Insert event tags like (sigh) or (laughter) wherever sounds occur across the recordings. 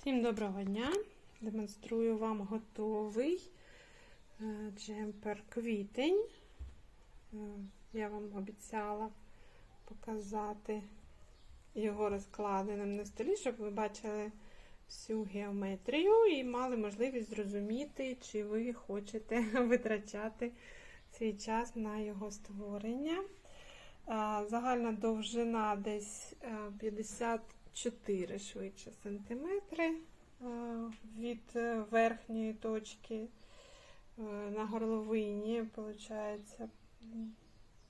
Всім доброго дня! Демонструю вам готовий е, джемпер квітень. Е, я вам обіцяла показати його розкладеним на столі, щоб ви бачили всю геометрію і мали можливість зрозуміти, чи ви хочете (laughs) витрачати цей час на його створення. Е, загальна довжина десь 50 4 швидше сантиметри е, від е, верхньої точки е, на горловині, виходить,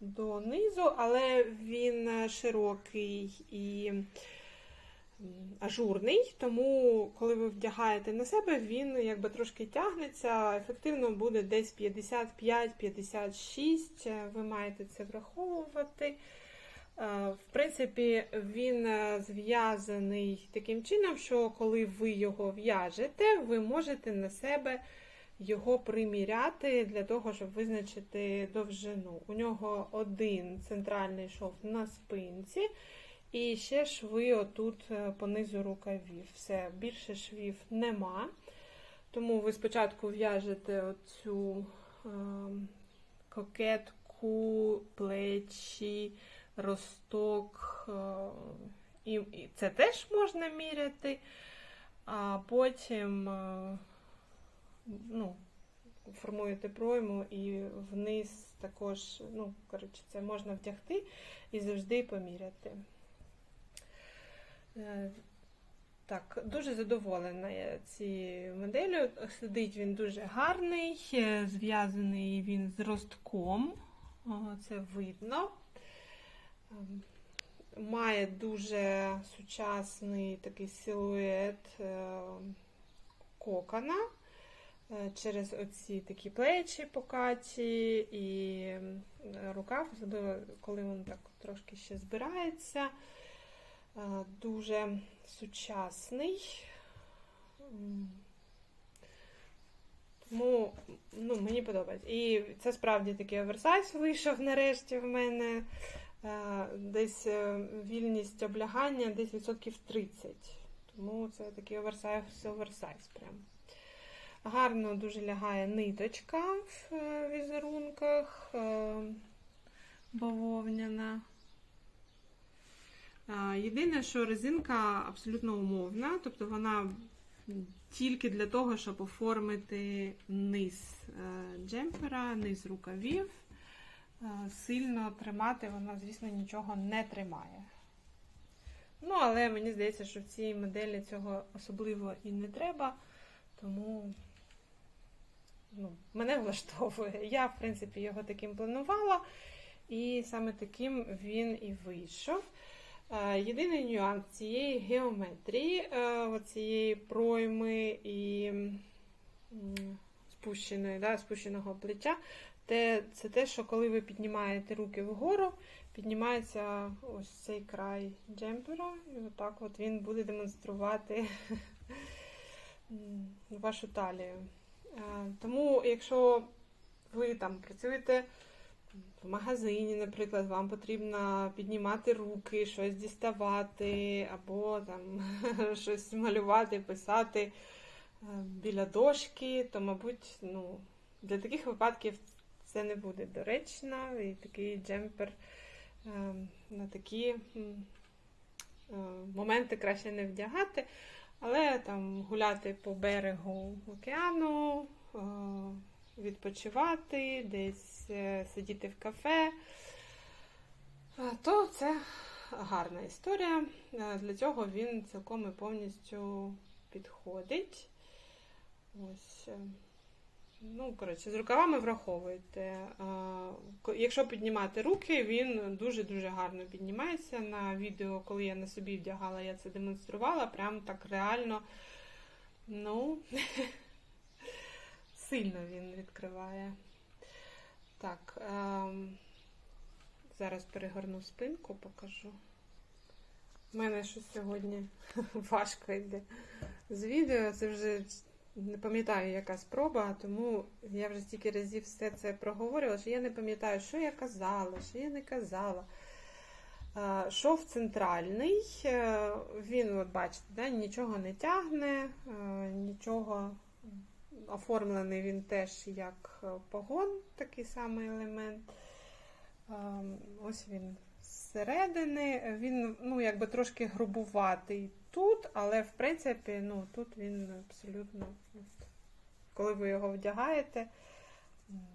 до низу, але він широкий і ажурний, тому коли ви вдягаєте на себе, він якби трошки тягнеться, ефективно буде десь 55-56, ви маєте це враховувати. Е, В принципі, він е, зв'язаний таким чином, що коли ви його в'яжете, ви можете на себе його приміряти для того, щоб визначити довжину. У нього один центральний шов на спинці, і ще шви отут е, по низу рукавів. Все, більше швів нема. Тому ви спочатку в'яжете оцю е, кокетку, плечі, росток, е, і, це теж можна міряти, а потім е, ну, формуєте пройму і вниз також, ну, коротше, це можна вдягти і завжди поміряти. Е, Так, дуже задоволена я цією моделлю. Сидить він дуже гарний, зв'язаний він з ростком, це видно. Має дуже сучасний такий силует е, кокона е, через оці такі плечі покаті і м, рукав, особливо коли він так трошки ще збирається. Е, Дуже сучасний. Тому ну, мені подобається. І це справді такий оверсайз вийшов нарешті в мене. Е, Десь е, вільність облягання десь відсотків 30. Тому це такий оверсайз, оверсайз прям. Гарно дуже лягає ниточка в е, візерунках бавовняна. Єдине, що резинка абсолютно умовна, тобто вона тільки для того, щоб оформити низ джемпера, низ рукавів. Е, Сильно тримати вона, звісно, нічого не тримає. Ну, але мені здається, що в цій моделі цього особливо і не треба, тому ну, мене влаштовує. Я, в принципі, його таким планувала, і саме таким він і вийшов. Е, Єдиний нюанс цієї геометрії, е, цієї пройми і спущеної, да, спущеного плеча, те, це те, що коли ви піднімаєте руки вгору, піднімається ось цей край джемпера, і отак от він буде демонструвати (laughs) вашу талію. Е, Тому, якщо ви там працюєте в магазині, наприклад, вам потрібно піднімати руки, щось діставати, або там (laughs) щось малювати, писати е, біля дошки, то, мабуть, ну, для таких випадків це не буде доречно, і такий джемпер е, на такі е, моменти краще не вдягати, але там гуляти по берегу океану, е, відпочивати, десь сидіти в кафе, то це гарна історія. Для цього він цілком і повністю підходить. Ось. Ну, коротше, з рукавами враховуйте. Якщо піднімати руки, він дуже-дуже гарно піднімається. На відео, коли я на собі вдягала, я це демонструвала. Прям так реально, ну, (laughs) сильно він відкриває. Так, зараз перегорну спинку, покажу. У мене щось сьогодні (laughs) важко йде з відео. Це вже не пам'ятаю, яка спроба, тому я вже стільки разів все це проговорювала, що я не пам'ятаю, що я казала, що я не казала. Шов центральний, е, він, от бачите, да, нічого не тягне, е, нічого оформлений він теж як е, погон, такий самий елемент. Ось він зсередини. Він ну, якби трошки грубуватий тут, але в принципі ну, тут він абсолютно, коли ви його вдягаєте,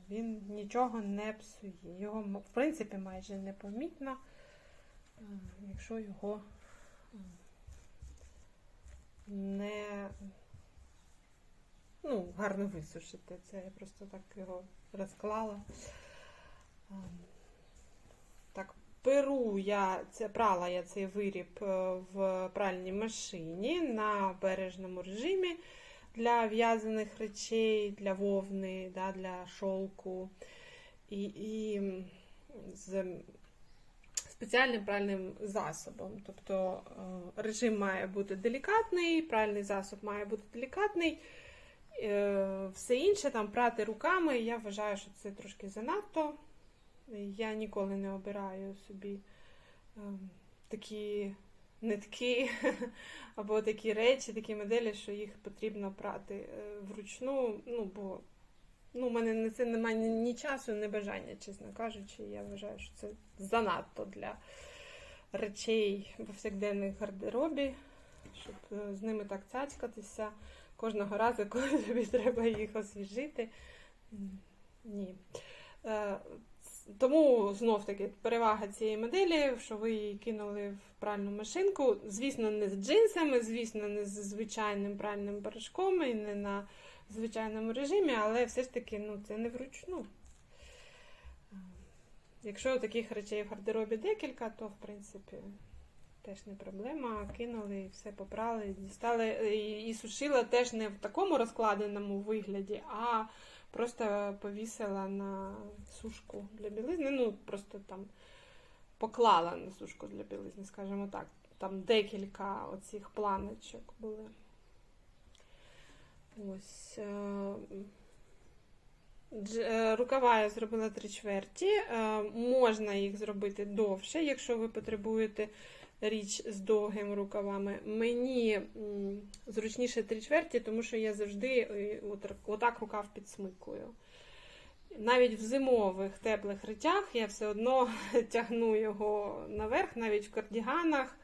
він нічого не псує. Його, в принципі, майже непомітно, е, якщо його е, не ну, гарно висушити. Це я просто так його розклала. Ем, Так, перу я це прала я цей виріб е, в пральній машині на бережному режимі для в'язаних речей, для вовни, да, для шовку. І, і з спеціальним пральним засобом. Тобто е, режим має бути делікатний, пральний засоб має бути делікатний. Е, Все інше там прати руками, я вважаю, що це трошки занадто. Я ніколи не обираю собі ем, такі нитки (laughs) або такі речі, такі моделі, що їх потрібно прати е, вручну. Ну, бо ну, у мене на це немає ні, часу, ні бажання, чесно кажучи. Я вважаю, що це занадто для речей повсякденних гардеробі, щоб е, з ними так цяцькатися кожного разу, (laughs) коли тобі треба їх освіжити. Ні. Тому знов таки перевага цієї моделі, що ви її кинули в пральну машинку. Звісно, не з джинсами, звісно, не з звичайним пральним порошком і не на звичайному режимі, але все ж таки ну, це не вручну. Якщо таких речей в гардеробі декілька, то в принципі теж не проблема. Кинули і все попрали, дістали і сушила теж не в такому розкладеному вигляді, а просто повісила на сушку для білизни. Ну, просто там поклала на сушку для білизни, скажімо так. Там декілька оцих планочок були. Ось. Е, Рукава я зробила три чверті. Е, Можна їх зробити довше, якщо ви потребуєте річ з довгими рукавами. Мені зручніше три чверті, тому що я завжди е, отак рукав підсмикую. Навіть в зимових теплих речах я все одно (laughs) тягну його наверх, навіть в кардіганах.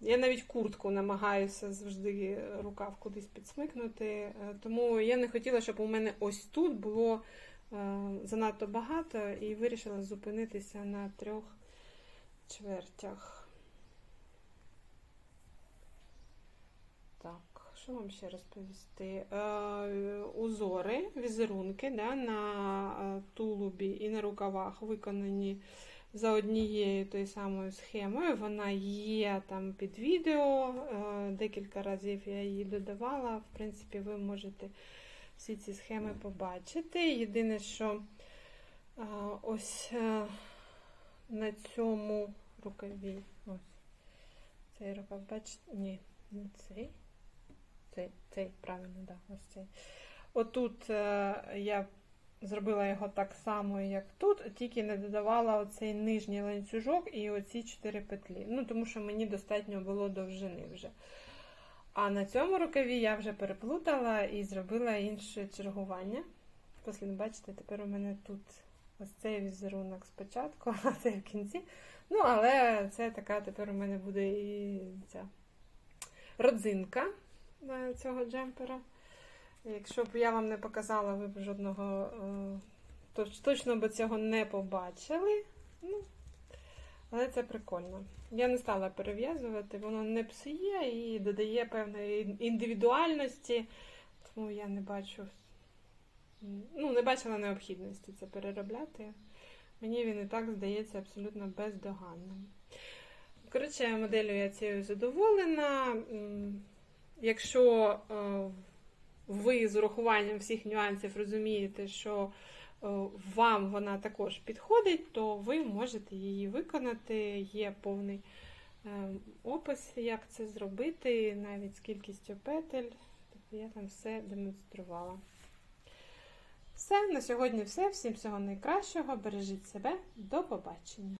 Я навіть куртку намагаюся завжди рукав кудись підсмикнути. Е, Тому я не хотіла, щоб у мене ось тут було е, занадто багато і вирішила зупинитися на трьох чвертях. Так, що вам ще розповісти? Е, узори, візерунки да, на е, тулубі і на рукавах виконані за однією тою самою схемою. Вона є там під відео. е, Декілька разів я її додавала. В принципі, ви можете всі ці схеми побачити. Єдине, що е, ось е, на цьому рукаві. Ось цей рукав, бачите? Ні, не цей. Цей, цей, правильно, да, ось цей. Отут я зробила його так само, як тут, тільки не додавала оцей нижній ланцюжок і оці чотири петлі. Ну, тому що мені достатньо було довжини вже. А на цьому рукаві я вже переплутала і зробила інше чергування. Після, бачите, тепер у мене тут ось цей візерунок спочатку, (laughs) а цей в кінці. Ну, але це така тепер у мене буде і ця родзинка е, цього джемпера. Якщо б я вам не показала, ви б жодного е, точ- точно б цього не побачили. Ну, але це прикольно. Я не стала перев'язувати, воно не псує і додає певної індивідуальності, тому я не бачу, ну, не бачила необхідності це переробляти. Мені він і так здається абсолютно бездоганним. Коротше, моделлю я цією задоволена. Якщо е, ви з урахуванням всіх нюансів розумієте, що е, вам вона також підходить, то ви можете її виконати. Є повний е, опис, як це зробити, навіть з кількістю петель. Тобто я там все демонструвала. Все, на сьогодні все. Всім всього найкращого. Бережіть себе. До побачення.